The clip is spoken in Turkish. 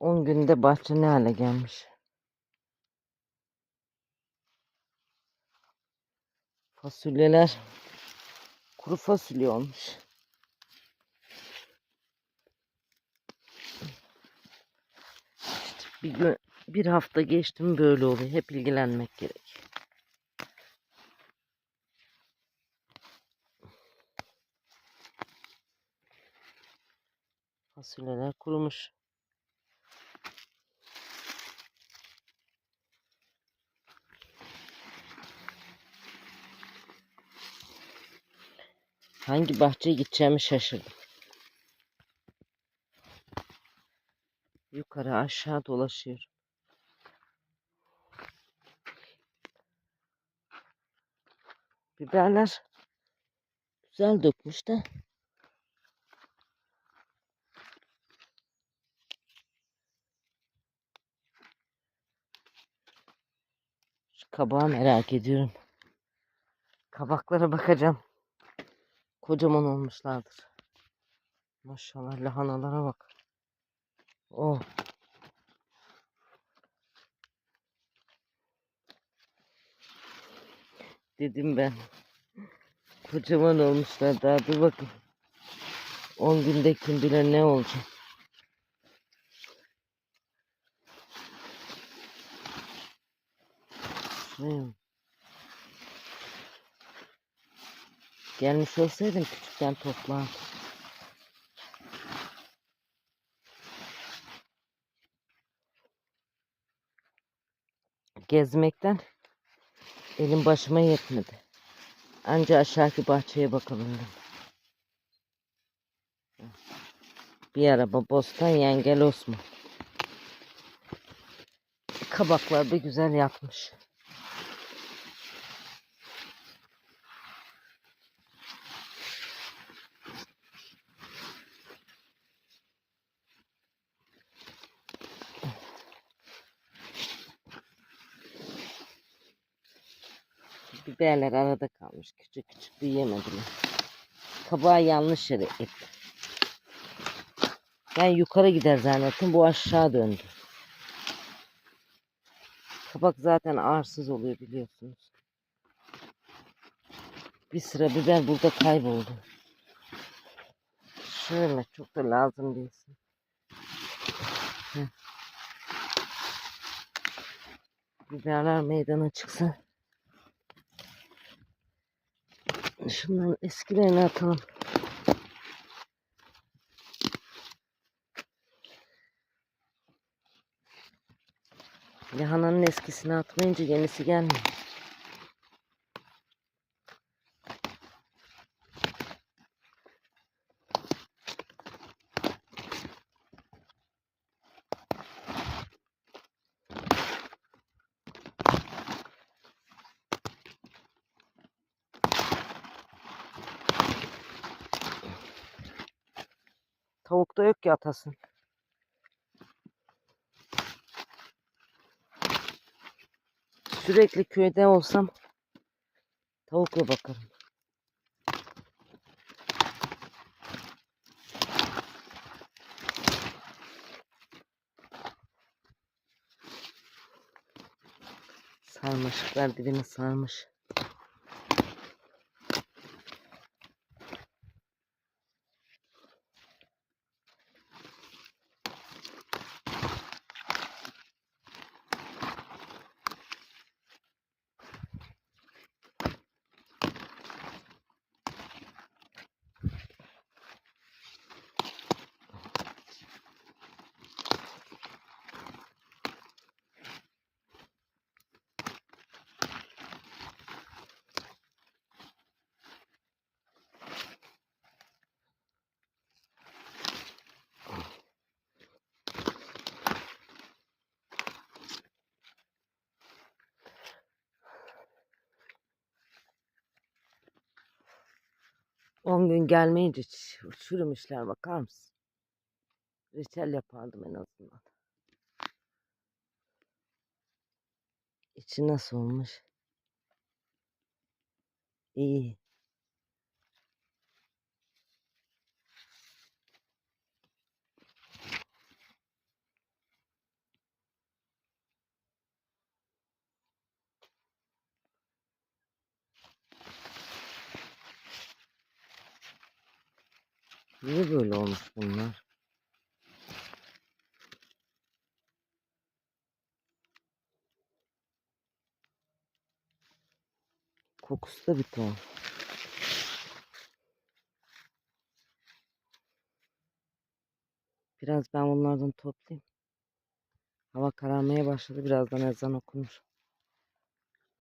10 günde bahçe ne hale gelmiş. Fasulyeler kuru fasulye olmuş. İşte bir gün, bir hafta geçti mi böyle oluyor. Hep ilgilenmek gerek. Fasulyeler kurumuş. Hangi bahçeye gideceğimi şaşırdım. Yukarı aşağı dolaşıyorum. Biberler güzel dökmüş de. Şu kabağı merak ediyorum. Kabaklara bakacağım. Kocaman olmuşlardır. Maşallah lahanalara bak. Oh. Dedim ben. Kocaman olmuşlar daha dur bakın. 10 günde kim bilir ne olacak. Şuraya Gelmiş olsaydım küçükten toplardım. Gezmekten elim başıma yetmedi. Anca aşağıki bahçeye bakabildim. Bir araba bostan yengel Osman. Kabaklar da güzel yapmış. Biberler arada kalmış. Küçük küçük büyüyemediler. Kabağı yanlış yere ektim. Ben yukarı gider zannettim. Bu aşağı döndü. Kabak zaten ağırsız oluyor biliyorsunuz. Bir sıra biber burada kayboldu. Şöyle çok da lazım değilsin. Biberler meydana çıksa. Şunların eskilerini atalım. Lahananın eskisini atmayınca yenisi gelmiyor. Tavukta yok ki atasın. Sürekli köyde olsam tavukla bakarım. Sarmaşıklar dibini sarmış. On gün gelmeyince çürümüşler bakar mısın? Reçel yapardım en azından. İçi nasıl olmuş? İyi. Niye böyle olmuş bunlar? Kokusu da bir tuhaf. Biraz ben bunlardan toplayayım. Hava kararmaya başladı. Birazdan ezan okunur.